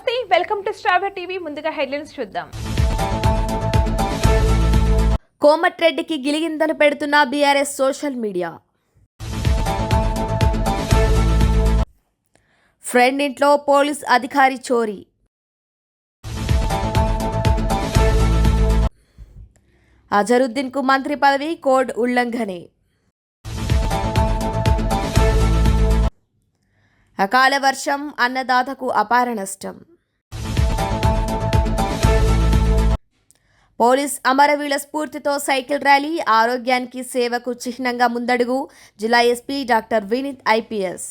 నమస్తే welcome to స్ట్రాబర్ TV. ముందుగా హెడ్లైన్స్ చూద్దాం. కోమటిరెడ్డికి గిలిగింతలు పెడుతున్న బీఆర్ఎస్ సోషల్ మీడియా. ఫ్రెండ్ ఇంట్లో పోలీస్ అధికారి చోరీ. అజరుద్దీన్కు మంత్రి పదవి కోడ్ ఉల్లంఘనే. అకాల వర్షం అన్నదాతకు అపార నష్టం. పోలీస్ అమరవీల స్ఫూర్తితో సైకిల్ ర్యాలీ ఆరోగ్యానికి సేవకు చిహ్నంగా ముందడుగు జిల్లా SP doctor Vineet IPS.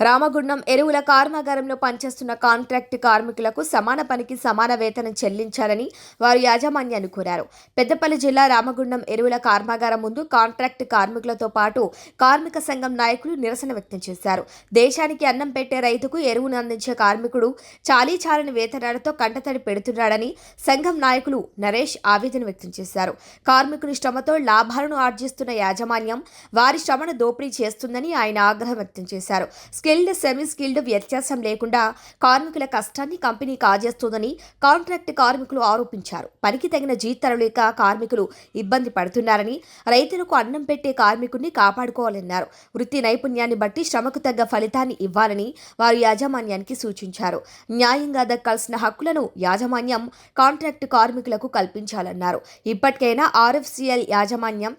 Ramagundam ఎరువుల కర్మాగారంలో పనిచేస్తున్న కాంట్రాక్ట్ కార్మికులకు సమాన పనికి సమాన వేతనం చెల్లించాలని వారు యాజమాన్యాన్ని కోరారు. పెద్దపల్లి జిల్లా రామగుండం ఎరువుల కర్మాగారం ముందు కాంట్రాక్ట్ కార్మికులతో పాటు కార్మిక సంఘం నాయకులు నిరసన వ్యక్తం చేశారు. దేశానికి అన్నం పెట్టే రైతుకు ఎరువును అందించే కార్మికుడు చాలీ చాలని వేతనాలతో కంటతడి పెడుతున్నాడని సంఘం నాయకులు నరేష్ ఆవేదన వ్యక్తం చేశారు. కార్మికుని శ్రమతో లాభాలను ఆర్జిస్తున్న యాజమాన్యం వారి శ్రమను దోపిడీ చేస్తుందని ఆయన ఆగ్రహం వ్యక్తం చేశారు. స్కిల్డ్ సెమీ స్కిల్డ్ వ్యత్యాసం లేకుండా కార్మికుల కష్టాన్ని కంపెనీ కాజేస్తోందని కాంట్రాక్ట్ కార్మికులు ఆరోపించారు. పనికి తగిన జీతాలు లేక కార్మికులు ఇబ్బంది పడుతున్నారని రైతులకు అన్నం పెట్టే కార్మికుడిని కాపాడుకోవాలన్నారు. వృత్తి నైపుణ్యాన్ని బట్టి శ్రమకు తగ్గ ఫలితాన్ని ఇవ్వాలని వారు యాజమాన్యానికి సూచించారు. న్యాయంగా దక్కాల్సిన హక్కులను యాజమాన్యం కాంట్రాక్ట్ కార్మికులకు కల్పించాలన్నారు. ఇప్పటికైనా ఆర్ఎఫ్సిఎల్ యాజమాన్యం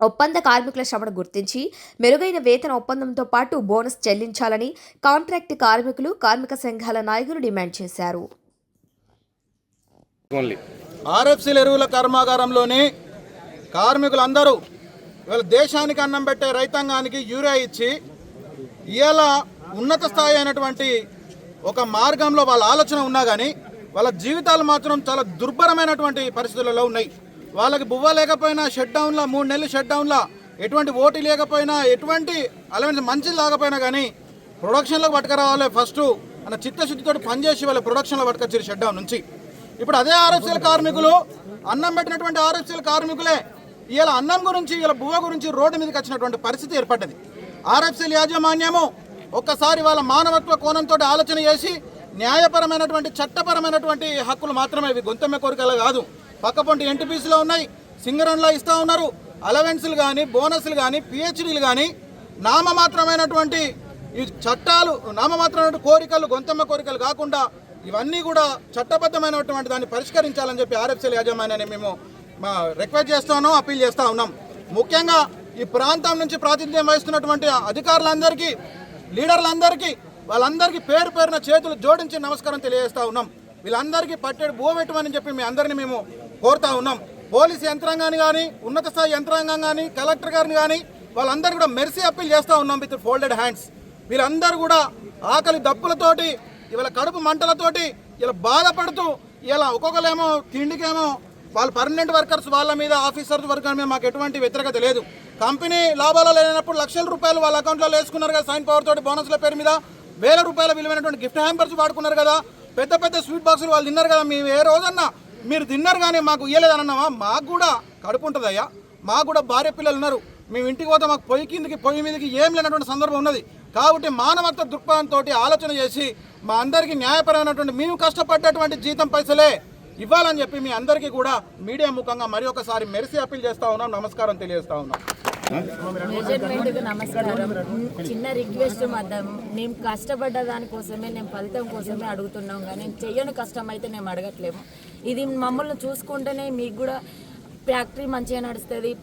ఒప్పంద కార్మికుల శ్రమను గుర్తించి మెరుగైన వేతన ఒప్పందంతో పాటు బోనస్ చెల్లించాలని కాంట్రాక్ట్ కార్మికులు కార్మిక సంఘాల నాయకులు డిమాండ్ చేశారు. ఓన్లీ. ఆర్ఎఫ్సిల్ ఎరువుల కర్మాగారంలోని కార్మికులందరూ ఇవాళ దేశానికి అన్నం పెట్టే రైతాంగానికి యూరియా ఇచ్చి ఇవాళ ఉన్నత స్థాయి అయినటువంటి ఒక మార్గంలో వాళ్ళ ఆలోచన ఉన్నా కానీ వాళ్ళ జీవితాలు మాత్రం చాలా దుర్భరమైనటువంటి పరిస్థితులలో ఉన్నాయి. వాళ్ళకి బువ్వ లేకపోయినా షట్ డౌన్లో మూడు నెలలు షట్ డౌన్లో ఎటువంటి ఓటీ లేకపోయినా ఎటువంటి అలవెన్స్ మంచిది లేకపోయినా కానీ ప్రొడక్షన్లోకి పట్టుకురావాలి ఫస్ట్ అన్న చిత్తశుద్ధితో పనిచేసి వాళ్ళ ప్రొడక్షన్లో పట్టుకొచ్చారు షట్ డౌన్ నుంచి. ఇప్పుడు అదే ఆర్ఎఫ్సీల కార్మికులు అన్నం పెట్టినటువంటి ఆర్ఎఫ్సీల కార్మికులే ఇలా అన్నం గురించి ఇలా బువ్వ గురించి రోడ్డు మీదకి వచ్చినటువంటి పరిస్థితి ఏర్పడ్డది ఆర్ఎఫ్సీల యాజమాన్యము ఒక్కసారి వాళ్ళ మానవత్వ కోణంతో ఆలోచన చేసి న్యాయపరమైనటువంటి చట్టపరమైనటువంటి హక్కులు మాత్రమే ఇవి. గొంతెమ్మ కోరికలు కాదు. పక్కపొంటి ఎన్టీపీసీలో ఉన్నాయి సింగరంలో ఇస్తూ ఉన్నారు. అలవెన్స్లు కానీ బోనస్లు కానీ పిహెచ్డీలు కానీ నామమాత్రమైనటువంటి ఈ చట్టాలు నామమాత్రమైన కోరికలు గొంతమ్మ కోరికలు కాకుండా ఇవన్నీ కూడా చట్టబద్ధమైనటువంటి దాన్ని పరిష్కరించాలని చెప్పి ఆర్ఎఫ్సీల యాజమాన్యాన్ని మేము మా రిక్వెస్ట్ చేస్తా అప్పీల్ చేస్తూ ఉన్నాం. ముఖ్యంగా ఈ ప్రాంతం నుంచి ప్రాతినిధ్యం వహిస్తున్నటువంటి అధికారులందరికీ లీడర్లందరికీ వాళ్ళందరికీ పేరు పేరున చేతులు జోడించి నమస్కారం తెలియజేస్తా ఉన్నాం. వీళ్ళందరికీ పట్టేడు బువ చెప్పి మీ అందరినీ మేము కోరుతా ఉన్నాం. పోలీసు యంత్రాంగాన్ని కానీ ఉన్నత స్థాయి యంత్రాంగం కానీ కలెక్టర్ గారిని కానీ వాళ్ళందరూ కూడా మెర్సీ అప్పీల్ చేస్తూ ఉన్నాం విత్ ఫోల్డెడ్ హ్యాండ్స్. వీళ్ళందరూ కూడా ఆకలి దప్పులతోటి ఇవాళ కడుపు మంటలతోటి ఇలా బాధపడుతూ ఇలా ఒక్కొక్కరేమో తిండికేమో వాళ్ళు పర్మనెంట్ వర్కర్స్ వాళ్ళ మీద ఆఫీసర్స్ వర్కర్ మీద మాకు ఎటువంటి వ్యతిరేకత లేదు. కంపెనీ లాభాలు లేనప్పుడు లక్షల రూపాయలు వాళ్ళ అకౌంట్లో వేసుకున్నారు కదా సైన్ పవర్ తోటి బోనస్ల పేరు మీద. వేల రూపాయల విలువైనటువంటి గిఫ్ట్ హ్యాంపర్స్ వాడుకున్నారు కదా. పెద్ద పెద్ద స్వీట్ బాక్సులు వాళ్ళు తిన్నారు కదా. మేము ఏ రోజన్నా మీరు తిన్నారు కానీ మాకు ఇయ్యలేదన్నమా మాకు కూడా కడుపు ఉంటుందయ్యా మాకు కూడా భార్య పిల్లలు ఉన్నారు. మేము ఇంటికి పోతే మాకు పొయ్యి కిందకి పొయ్యి మీదకి ఏం లేనటువంటి సందర్భం ఉన్నది. కాబట్టి మానవత్వ దృక్పథంతో ఆలోచన చేసి మా అందరికీ న్యాయపరమైనటువంటి మేము కష్టపడ్డటువంటి జీతం పైసలే ఇవ్వాలని చెప్పి మీ అందరికీ కూడా మీడియా ముఖంగా మరి ఒకసారి మెరిసి అప్పీల్ చేస్తా ఉన్నాం. నమస్కారం తెలియజేస్తా ఉన్నాం. మేజర్మెంట్కి నమస్కారం. చిన్న రిక్వెస్ట్ మద్దం మేము కష్టపడ్డ దానికోసమే నేను ఫలితం కోసమే అడుగుతున్నాం కానీ నేను చెయ్యని కష్టం అయితే మేము అడగట్లేము. ఇది మమ్మల్ని చూసుకుంటేనే మీకు కూడా ఫ్యాక్టరీ మంచిగా నడుస్తుంది.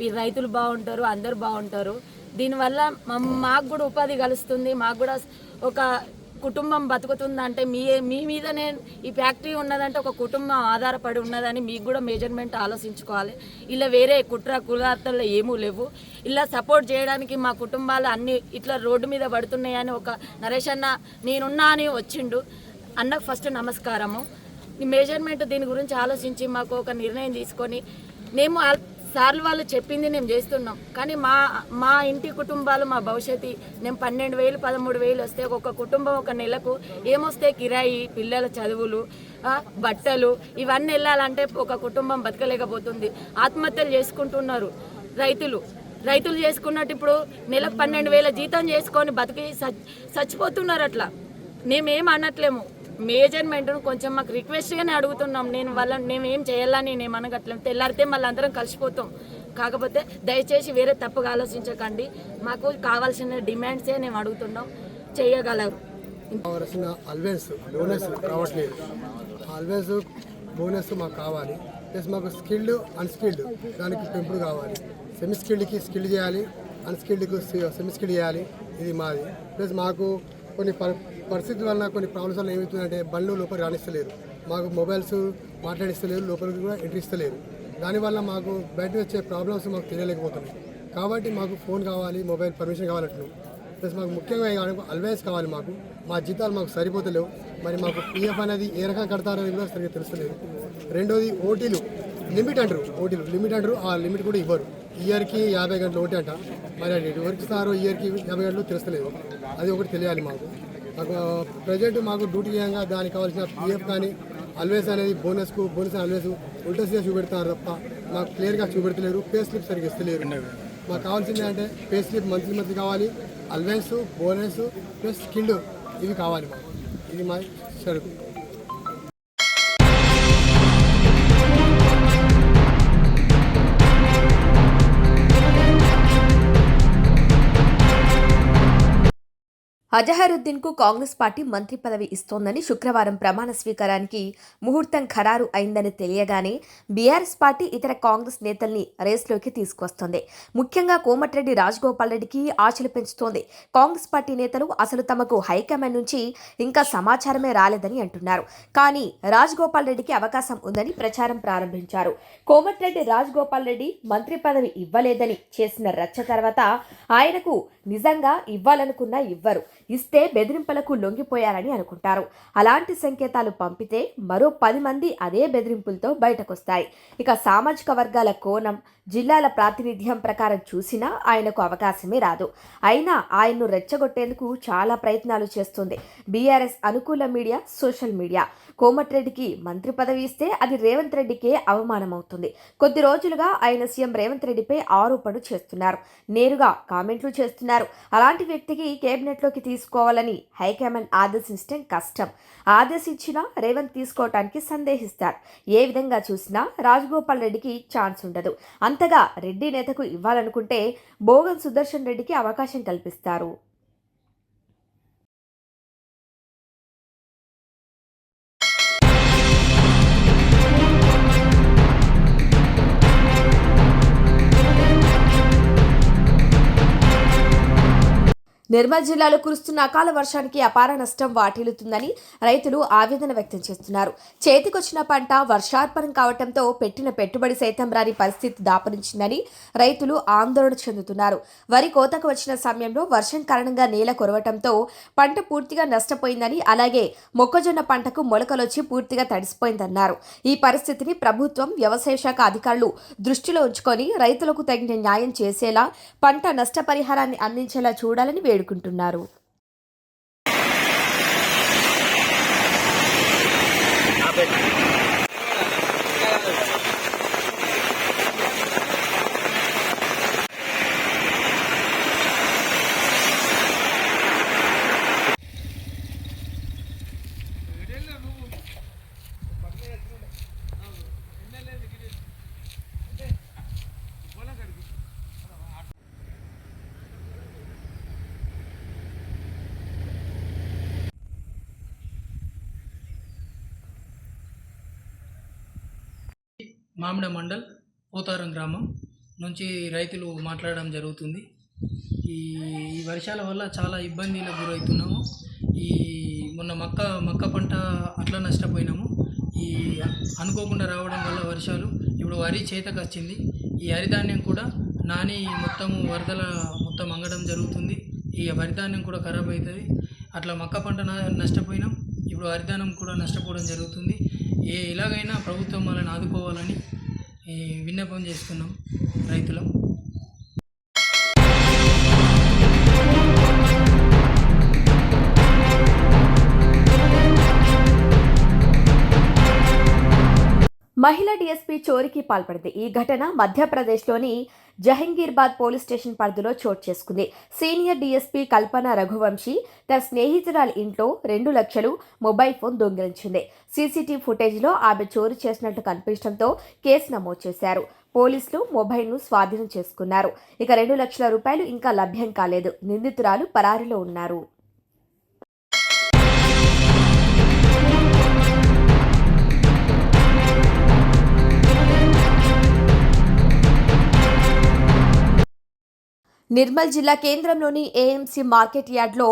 ఈ రైతులు బాగుంటారు అందరు బాగుంటారు. దీనివల్ల మమ్- మాకు కూడా ఉపాధి కలుస్తుంది. మాకు కూడా ఒక కుటుంబం బతుకుతుందంటే మీ మీ మీదనే ఈ ఫ్యాక్టరీ ఉన్నదంటే ఒక కుటుంబం ఆధారపడి ఉన్నదని మీకు కూడా మెజర్మెంట్ ఆలోచించుకోవాలి. ఇలా వేరే కుట్ర కులార్తల్లో ఏమూ లేవు. ఇలా సపోర్ట్ చేయడానికి మా కుటుంబాలు అన్ని ఇట్లా రోడ్డు మీద పడుతున్నాయని ఒక నరేష్ అన్న నేనున్నా అని వచ్చిండు. అన్నకు ఫస్ట్ నమస్కారము. ఈ మెజర్మెంట్ దీని గురించి ఆలోచించి మాకు ఒక నిర్ణయం తీసుకొని మేము సార్లు వాళ్ళు చెప్పింది మేము చేస్తున్నాం. కానీ మా మా ఇంటి కుటుంబాలు మా భవిష్యత్తు నేను పన్నెండు వేలు పదమూడు వేలు వస్తే ఒక కుటుంబం ఒక నెలకు ఏమొస్తే కిరాయి పిల్లల చదువులు బట్టలు ఇవన్నీ వెళ్ళాలంటే ఒక కుటుంబం బతకలేకపోతుంది. ఆత్మహత్యలు చేసుకుంటున్నారు రైతులు. రైతులు చేసుకున్నట్టు ఇప్పుడు నెలకు పన్నెండు వేల జీతం చేసుకొని బతికి చచ్- చచ్చిపోతున్నారు అట్లా. మేమేం అనట్లేము. మేజర్మెంట్ను కొంచెం మాకు రిక్వెస్ట్గానే అడుగుతున్నాం. నేను వాళ్ళ మేము ఏం చేయాలని నేను అనగట్లేము తెల్లారితే మళ్ళీ అందరం కలిసిపోతాం. కాకపోతే దయచేసి వేరే తప్పుగా ఆలోచించకండి. మాకు కావాల్సిన డిమాండ్సే మేము అడుగుతున్నాం. చేయగలరు. అల్వేస్ బోనస్ రావట్లేదు. ఆల్వేస్ బోనస్ మాకు కావాలి. ప్లస్ మాకు స్కిల్డ్ అన్స్కిల్డ్ దానికి పెంపుడు కావాలి. సెమీ స్కిల్డ్కి స్కిల్డ్ చేయాలి. అన్స్కిల్డ్కి సెమీ స్కిల్డ్ చేయాలి. ఇది మాది. ప్లస్ మాకు కొన్ని పరిస్థితి వలన కొన్ని ప్రాబ్లమ్స్ వల్ల ఏమవుతుందంటే బండ్లు లోపలికి రాణిస్తలేరు మాకు మొబైల్స్ మాట్లాడిస్తలేరు లోపలికి కూడా ఎంట్రీ ఇస్తలేరు. దానివల్ల మాకు బయట వచ్చే ప్రాబ్లమ్స్ మాకు తెలియలేకపోతున్నాయి. కాబట్టి మాకు ఫోన్ కావాలి మొబైల్ పర్మిషన్ కావాలంటున్నాం. ప్లస్ మాకు ముఖ్యంగా అల్వేస్ కావాలి మాకు. మా జీతాలు మాకు సరిపోతలేవు. మరి మాకు పిఎఫ్ అనేది ఏ రకంగా కడతారనేది కూడా సరిగ్గా తెలుస్తలేదు. రెండోది ఓటీలు. లిమిట్ అంటారు ఓటీలు. లిమిట్ అంటారు ఆ లిమిట్ కూడా ఇవ్వరు. ఇయర్కి యాభై గంటలు ఓటీ అంట. మరి అది ఎవరికి సారో ఇయర్కి యాభై గంటలు తెలుస్తలేదు. అది ఒకటి తెలియాలి మాకు. మాకు ప్రజెంట్ మాకు డ్యూటీ చేయంగా దానికి కావాల్సిన పిఎఫ్ కానీ అల్వేస్ అనేది బోనస్కు బోనస్ అల్వేస్ ఉల్టస్గా చూపెడతారు తప్ప మాకు క్లియర్గా చూపెడతలేరు పే స్లిప్ సరిగ్గా ఇస్తలేరు. మాకు కావాల్సింది అంటే పే స్లిప్ మంత్లీ మంత్లీ కావాలి అల్వెన్స్ బోనస్ ప్లస్ స్కిల్డ్ ఇవి కావాలి మాకు. ఇది మా షరతు అజహరుద్దీన్కు కాంగ్రెస్ పార్టీ మంత్రి పదవి ఇస్తోందని శుక్రవారం ప్రమాణ స్వీకారానికి ముహూర్తం ఖరారు అయిందని తెలియగానే బీఆర్ఎస్ పార్టీ ఇతర కాంగ్రెస్ నేతల్ని రేస్లోకి తీసుకొస్తోంది. ముఖ్యంగా కోమటిరెడ్డి రాజగోపాల్ రెడ్డికి ఆశలు పెంచుతోంది. కాంగ్రెస్ పార్టీ నేతలు అసలు తమకు హైకమాండ్ నుంచి ఇంకా సమాచారమే రాలేదని అంటున్నారు. కానీ రాజగోపాల్ రెడ్డికి అవకాశం ఉందని ప్రచారం ప్రారంభించారు. కోమటిరెడ్డి రాజగోపాల్ రెడ్డి మంత్రి పదవి ఇవ్వలేదని చేసిన రచ్చ తర్వాత ఆయనకు నిజంగా ఇవ్వాలనుకున్నా ఇవ్వరు. ఇస్తే బెదిరింపులకు లొంగిపోయారని అనుకుంటారు. అలాంటి సంకేతాలు పంపితే మరో పది మంది అదే బెదిరింపులతో బయటకొస్తాయి. ఇక సామాజిక వర్గాల కోణం జిల్లాల ప్రాతినిధ్యం ప్రకారం చూసినా ఆయనకు అవకాశమే రాదు. అయినా ఆయన్ను రెచ్చగొట్టేందుకు చాలా ప్రయత్నాలు చేస్తుంది. బీఆర్ఎస్ అనుకూల మీడియా సోషల్ మీడియా. కోమటిరెడ్డికి మంత్రి పదవి ఇస్తే అది రేవంత్ రెడ్డికే అవమానమవుతుంది. కొద్ది రోజులుగా ఆయన సీఎం రేవంత్ రెడ్డిపై ఆరోపణలు చేస్తున్నారు. నేరుగా కామెంట్లు చేస్తున్నారు. అలాంటి వ్యక్తికి కేబినెట్లోకి తీసుకోవాలని హైకమాండ్ ఆదేశించడం కష్టం. ఆదేశించినా రేవంత్ తీసుకోవటానికి సందేహిస్తారు ఏ విధంగా చూసినా రాజగోపాల్ రెడ్డికి ఛాన్స్ ఉండదు. అంతగా రెడ్డి నేతకు ఇవ్వాలనుకుంటే భోగన్ సుదర్శన్ రెడ్డికి అవకాశం కల్పిస్తారు. నిర్మల్ జిల్లాలో కురుస్తున్న అకాల వర్షానికి అపార నష్టం వాటిల్లుతుందని రైతులు ఆవేదన వ్యక్తం చేస్తున్నారు. చేతికొచ్చిన పంట వర్షార్పణం కావడంతో పెట్టిన పెట్టుబడి సైతం రాని పరిస్థితి దాపరించిందని రైతులు ఆందోళన చెందుతున్నారు. వరి కోతకు వచ్చిన సమయంలో వర్షం కారణంగా నేల కొరవటంతో పంట పూర్తిగా నష్టపోయిందని అలాగే మొక్కజొన్న పంటకు మొలకలొచ్చి పూర్తిగా తడిసిపోయిందన్నారు. ఈ పరిస్థితిని ప్రభుత్వం వ్యవసాయ శాఖ అధికారులు దృష్టిలో ఉంచుకొని రైతులకు తగిన న్యాయం చేసేలా పంట నష్టపరిహారాన్ని అందించేలా చూడాలని వేడుకుంటున్నారు మామిడ మండల్ పోతారం గ్రామం నుంచి రైతులు మాట్లాడడం జరుగుతుంది. ఈ ఈ వర్షాల వల్ల చాలా ఇబ్బందులకు గురవుతున్నాము. ఈ మొన్న మక్క మక్క పంట అట్లా నష్టపోయినాము. ఈ అనుకోకుండా రావడం వల్ల వర్షాలు ఇప్పుడు వరి చేతకు వచ్చింది. ఈ హరిధాన్యం కూడా నాని మొత్తం వరదల మొత్తం అంగడం జరుగుతుంది. ఈ వరిధాన్యం కూడా ఖరాబ్ అవుతుంది. అట్లా మక్క పంట నష్టపోయినాం. ఇప్పుడు హరిధాన్యం కూడా నష్టపోవడం జరుగుతుంది. ఏ ఎలాగైనా ప్రభుత్వం వాళ్ళని ఆదుకోవాలని విన్నపం చేస్తున్నాం రైతులం. మహిళ డీఎస్పీ చోరీకి పాల్పడింది. ఈ ఘటన మధ్యప్రదేశ్లోని జహంగీర్బాద్ పోలీస్ స్టేషన్ పరిధిలో చోటు చేసుకుంది. సీనియర్ డీఎస్పీ కల్పన రఘువంశీ తన స్నేహితురాలి ఇంట్లో రెండు లక్షలు మొబైల్ ఫోన్ దొంగిలించింది. సీసీటీవీ ఫుటేజ్లో ఆమె చోరీ చేసినట్టు కనిపించడంతో కేసు నమోదు చేశారు. పోలీసులు మొబైల్ను స్వాధీనం చేసుకున్నారు. ఇక రెండు లక్షల రూపాయలు ఇంకా లభ్యం కాలేదు. నిందితురాలు పరారిలో ఉన్నారు. నిర్మల్ జిల్లా కేంద్రంలోని ఏఎంసీ మార్కెట్ యార్డ్లో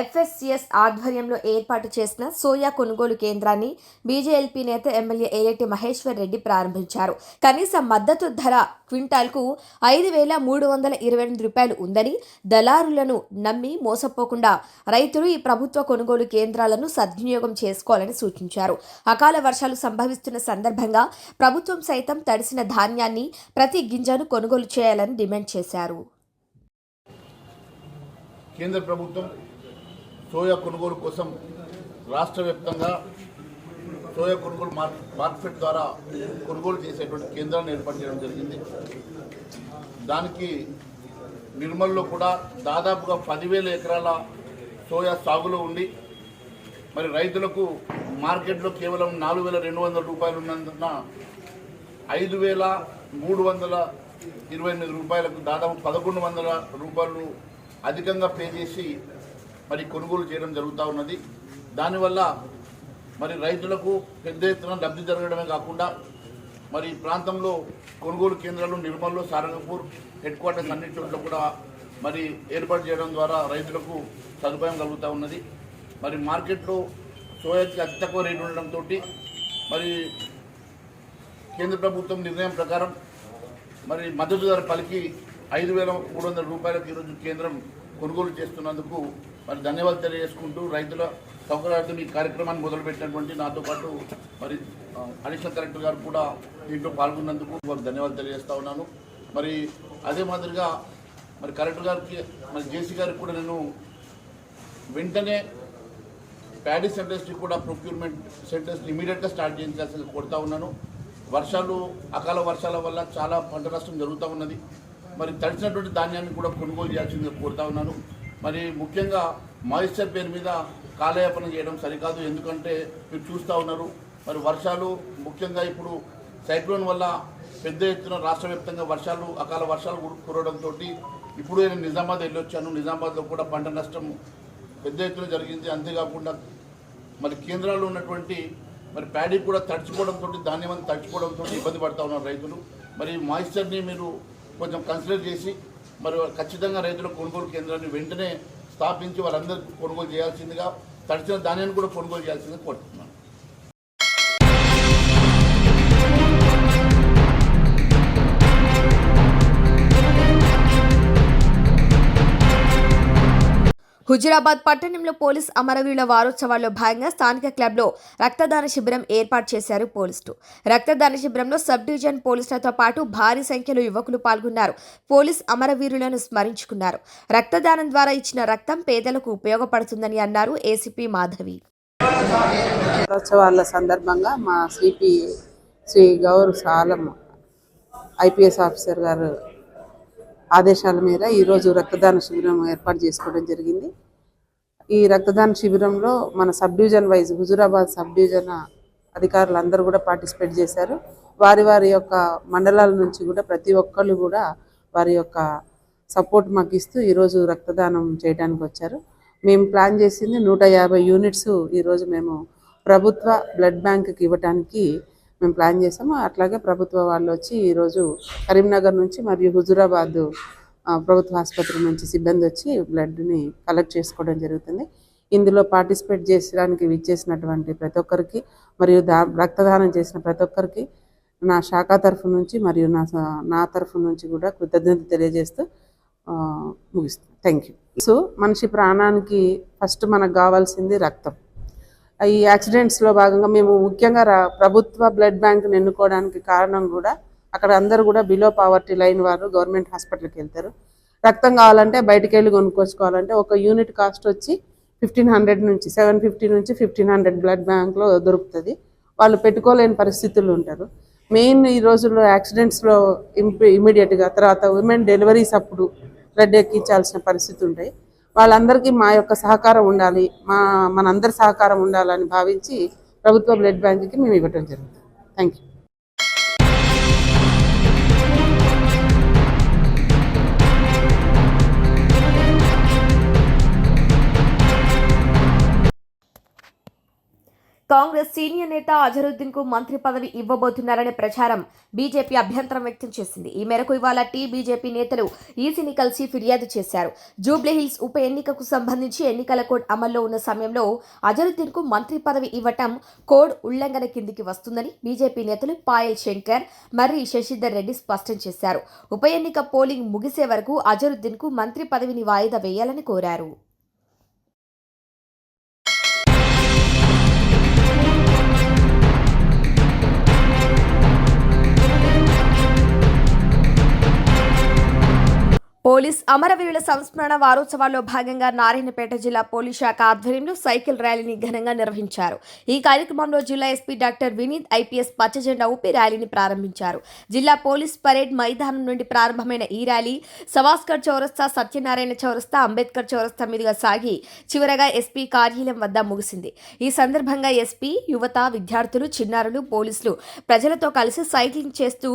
ఎఫ్ఎస్సిఎస్ ఆధ్వర్యంలో ఏర్పాటు చేసిన సోయా కొనుగోలు కేంద్రాన్ని బీజేఎల్పీ నేత ఎమ్మెల్యే ఏలేటి మహేశ్వర్ రెడ్డి ప్రారంభించారు. కనీస మద్దతు ధర క్వింటాల్కు ఐదు వేల మూడు వందల ఇరవై ఎనిమిది రూపాయలు ఉందని దళారులను నమ్మి మోసపోకుండా రైతులు ఈ ప్రభుత్వ కొనుగోలు కేంద్రాలను సద్వినియోగం చేసుకోవాలని సూచించారు. అకాల వర్షాలు సంభవిస్తున్న సందర్భంగా ప్రభుత్వం సైతం తడిసిన ధాన్యాన్ని ప్రతి గింజను కొనుగోలు చేయాలని డిమాండ్ చేశారు. కేంద్ర ప్రభుత్వం సోయా కొనుగోలు కోసం రాష్ట్ర వ్యాప్తంగా సోయా కొనుగోలు మార్కెట్ ద్వారా కొనుగోలు చేసేటువంటి కేంద్రాన్ని ఏర్పాటు చేయడం జరిగింది. దానికి నిర్మల్లో కూడా దాదాపుగా పదివేల ఎకరాల సోయా సాగులో ఉండి మరి రైతులకు మార్కెట్లో కేవలం నాలుగు వేల రెండు వందల రూపాయలు ఉన్నందున ఐదు వేల మూడు వందల ఇరవై ఎనిమిది రూపాయలకు దాదాపు పదకొండు వందల రూపాయలు అధికంగా పే చేసి మరి కొనుగోలు చేయడం జరుగుతూ ఉన్నది. దానివల్ల మరి రైతులకు పెద్ద ఎత్తున లబ్ధి జరగడమే కాకుండా మరి ప్రాంతంలో కొనుగోలు కేంద్రాలు నిర్మల్లో సారంగపూర్ హెడ్ క్వార్టర్స్ అన్ని చోట్ల కూడా మరి ఏర్పాటు చేయడం ద్వారా రైతులకు సదుపాయం కలుగుతూ ఉన్నది. మరి మార్కెట్లో సోయాకి అతి తక్కువ రేటు ఉండడంతో మరి కేంద్ర ప్రభుత్వం నిర్ణయం ప్రకారం మరి మద్దతు ధర పలికి ఐదు వేల మూడు వందల రూపాయలకు ఈరోజు కేంద్రం కొనుగోలు చేస్తున్నందుకు మరి ధన్యవాదాలు తెలియజేసుకుంటూ రైతుల సౌకర్యార్థం ఈ కార్యక్రమాన్ని మొదలుపెట్టినటువంటి నాతో పాటు మరి అడిషనల్ కలెక్టర్ గారు కూడా దీంట్లో పాల్గొన్నందుకు వారికి ధన్యవాదాలు తెలియజేస్తా ఉన్నాను. మరి అదే మాదిరిగా మరి కలెక్టర్ గారికి మరి జేసీ గారికి కూడా నేను వెంటనే ప్యాడీ సెంటర్స్కి కూడా ప్రొక్యూర్మెంట్ సెంటర్స్ ఇమీడియట్గా స్టార్ట్ చేయించాల్సి కొడతా ఉన్నాను. వర్షాలు అకాల వర్షాల వల్ల చాలా పంట నష్టం జరుగుతూ ఉన్నది. మరి తడిచినటువంటి ధాన్యాన్ని కూడా కొనుగోలు చేయాల్సిందిగా కోరుతా ఉన్నాను. మరి ముఖ్యంగా మాయిశ్చర్ పేరు మీద కాలయాపన చేయడం సరికాదు. ఎందుకంటే మీరు చూస్తూ ఉన్నారు మరి వర్షాలు ముఖ్యంగా ఇప్పుడు సైక్లోన్ వల్ల పెద్ద ఎత్తున రాష్ట్ర వ్యాప్తంగా వర్షాలు అకాల వర్షాలు కురవడంతో ఇప్పుడు నేను నిజామాబాద్ వెళ్ళొచ్చాను. నిజామాబాద్లో కూడా పంట నష్టం పెద్ద ఎత్తున జరిగింది. అంతేకాకుండా మరి కేంద్రాల్లో ఉన్నటువంటి మరి ప్యాడీ కూడా తడిచిపోవడంతో ధాన్యం అంతా తడిచిపోవడంతో ఇబ్బంది పడతా ఉన్నారు రైతులు. మరి మాయిశ్చర్ని మీరు కొంచెం కన్సిడర్ చేసి మరి ఖచ్చితంగా రైతుల కొనుగోలు కేంద్రాన్ని వెంటనే స్థాపించి వాళ్ళందరికీ కొనుగోలు చేయాల్సిందిగా తడిచిన ధాన్యాన్ని కూడా కొనుగోలు చేయాల్సిందిగా కోరుతుంది హుజురాబాద్ పట్టణంలో పోలీస్ అమరవీరుల వారోత్సవాల్లో భాగంగా స్థానిక క్లబ్లో రక్తదాన శిబిరం ఏర్పాటు చేశారు పోలీసులు. రక్తదాన శిబిరంలో సబ్ డివిజన్ పోలీసులతో పాటు భారీ సంఖ్యలో యువకులు పాల్గొన్నారు. పోలీస్ అమరవీరులను స్మరించుకున్నారు. రక్తదానం ద్వారా ఇచ్చిన రక్తం పేదలకు ఉపయోగపడుతుందని అన్నారు ఏసీపీ మాధవి. వారోత్సవాల సందర్భంగా మా CP Shri Gaur Salam IPS officer గారు ఆదేశాల మేర ఈరోజు రక్తదాన శిబిరం ఏర్పాటు చేసుకోవడం జరిగింది. ఈ రక్తదాన శిబిరంలో మన sub division wise Huzurabad sub division అధికారులు అందరూ కూడా పార్టిసిపేట్ చేశారు. వారి వారి యొక్క మండలాల నుంచి కూడా ప్రతి ఒక్కళ్ళు కూడా వారి యొక్క సపోర్ట్ మాకు ఇస్తూ ఈరోజు రక్తదానం చేయడానికి వచ్చారు. మేము ప్లాన్ చేసింది నూట యాభై యూనిట్స్ ఈరోజు మేము ప్రభుత్వ బ్లడ్ బ్యాంక్కి ఇవ్వటానికి మేము ప్లాన్ చేసాము అట్లాగే ప్రభుత్వ వాళ్ళు వచ్చి ఈరోజు కరీంనగర్ నుంచి మరియు హుజురాబాద్ ప్రభుత్వ ఆసుపత్రి నుంచి సిబ్బంది వచ్చి బ్లడ్ని కలెక్ట్ చేసుకోవడం జరుగుతుంది. ఇందులో పార్టిసిపేట్ చేసడానికి విచ్చేసినటువంటి ప్రతి ఒక్కరికి మరియు దా రక్తదానం చేసిన ప్రతి ఒక్కరికి నా శాఖ తరఫు నుంచి మరియు నా నా తరఫు నుంచి కూడా కృతజ్ఞత తెలియజేస్తూ ముగిస్తాను థ్యాంక్ యూ సో మనిషి ప్రాణానికి ఫస్ట్ మనకు కావాల్సింది రక్తం. ఈ యాక్సిడెంట్స్లో భాగంగా మేము ముఖ్యంగా రా- ప్రభుత్వ బ్లడ్ బ్యాంక్ని ఎన్నుకోవడానికి కారణం కూడా అక్కడ అందరూ కూడా బిలో పావర్టీ లైన్ వారు గవర్నమెంట్ హాస్పిటల్కి వెళ్తారు. రక్తం కావాలంటే బయటికి వెళ్ళి కొనుక్కోసుకోవాలంటే ఒక యూనిట్ కాస్ట్ వచ్చి ఫిఫ్టీన్ హండ్రెడ్ నుంచి సెవెన్ ఫిఫ్టీ నుంచి ఫిఫ్టీన్ హండ్రెడ్ బ్లడ్ బ్యాంక్లో దొరుకుతుంది. వాళ్ళు పెట్టుకోలేని పరిస్థితులు ఉంటారు. మెయిన్ ఈ రోజుల్లో యాక్సిడెంట్స్లో ఇమీడియట్గా తర్వాత ఉమెన్ డెలివరీస్ అప్పుడు బ్లడ్ ఎక్కించాల్సిన పరిస్థితి ఉంటాయి. వాళ్ళందరికీ మా యొక్క సహకారం ఉండాలి మా మనందరి సహకారం ఉండాలని భావించి ప్రభుత్వ బ్లడ్ బ్యాంక్కి మేము ఇవ్వటం జరుగుతుంది. థ్యాంక్ యూ కాంగ్రెస్ సీనియర్ నేత అజరుద్దీన్కు మంత్రి పదవి ఇవ్వబోతున్నారనే ప్రచారం బీజేపీ అభ్యంతరం వ్యక్తం చేసింది. ఈ మేరకు ఇవాళ టీ బీజేపీ నేతలు ఈసీని కలిసి ఫిర్యాదు చేశారు. జూబ్లీహిల్స్ ఉప ఎన్నికకు సంబంధించి ఎన్నికల కోడ్ అమల్లో ఉన్న సమయంలో అజరుద్దీన్కు మంత్రి పదవి ఇవ్వటం కోడ్ ఉల్లంఘన కిందికి వస్తుందని బీజేపీ నేతలు పాయల్ శంకర్ మర్రి శశిధర్ రెడ్డి స్పష్టం చేశారు. ఉప ఎన్నిక పోలింగ్ ముగిసే వరకు అజరుద్దీన్కు మంత్రి పదవిని వాయిదా వేయాలని కోరారు. పోలీస్ అమరవీరుల సంస్మరణ వారోత్సవాల్లో భాగంగా నారాయణపేట జిల్లా పోలీస్ శాఖ ఆధ్వర్యంలో సైకిల్ ర్యాలీని ఘనంగా నిర్వహించారు. ఈ కార్యక్రమంలో జిల్లా ఎస్పీ డాక్టర్ వినీత్ ఐపీఎస్ పచ్చజెండా ఊపి ర్యాలీని ప్రారంభించారు. జిల్లా పోలీస్ పరేడ్ మైదానం నుండి ప్రారంభమైన ఈ ర్యాలీ సవాస్కర్ చౌరస్తా సత్యనారాయణ చౌరస్తా అంబేద్కర్ చౌరస్తా మీదుగా సాగి చివరగా ఎస్పీ కార్యాలయం వద్ద ముగిసింది. ఈ సందర్భంగా ఎస్పీ యువత విద్యార్థులు చిన్నారులు పోలీసులు ప్రజలతో కలిసి సైక్లింగ్ చేస్తూ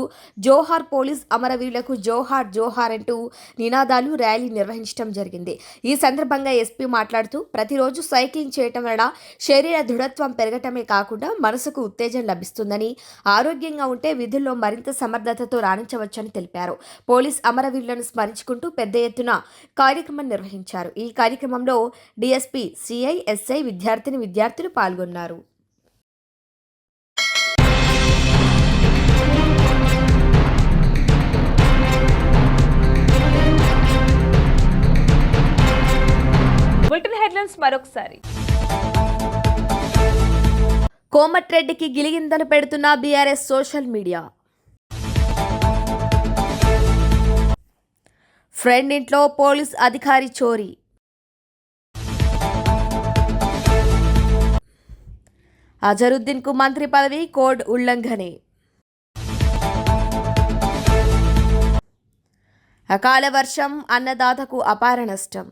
జోహార్ పోలీస్ అమరవీరులకు జోహార్ జోహార్ అంటూ నినాదాలు ర్యాలీ నిర్వహించడం జరిగింది. ఈ సందర్భంగా ఎస్పీ మాట్లాడుతూ ప్రతిరోజు సైక్లింగ్ చేయటం వలన శరీర దృఢత్వం పెరగటమే కాకుండా మనసుకు ఉత్తేజం లభిస్తుందని ఆరోగ్యంగా ఉంటే విధుల్లో మరింత సమర్థతతో రాణించవచ్చని తెలిపారు. పోలీస్ అమరవీరులను స్మరించుకుంటూ పెద్ద ఎత్తున కార్యక్రమం నిర్వహించారు. ఈ కార్యక్రమంలో డిఎస్పీ సిఐ ఎస్ఐ విద్యార్థిని విద్యార్థులు పాల్గొన్నారు. బులెటిన్ హెడ్లైన్స్ మరొకసారి. కోమట్రెడ్డికి గిలిగింతలు పెడుతున్న బీఆర్ఎస్ సోషల్ మీడియా. ఫ్రెండ్ ఇంట్లో పోలీస్ అధికారి చోరీ. అజరుద్దీన్కు మంత్రి పదవి కోడ్ ఉల్లంఘనే. అకాల వర్షం అన్నదాతకు అపార నష్టం.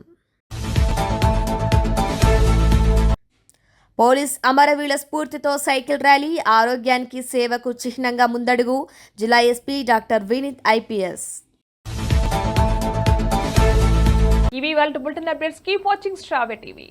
పోలీస్ అమరవీరుల స్ఫూర్తితో సైకిల్ ర్యాలీ ఆరోగ్యానికి సేవకు చిహ్నంగా ముందడుగు జిల్లా ఎస్పీ డాక్టర్ వినీత్ ఐపీఎస్. ఇవి వాళ్ళ బులెటిన్ అప్డేట్స్. కీప్ వాచింగ్ స్ట్రావే టీవీ.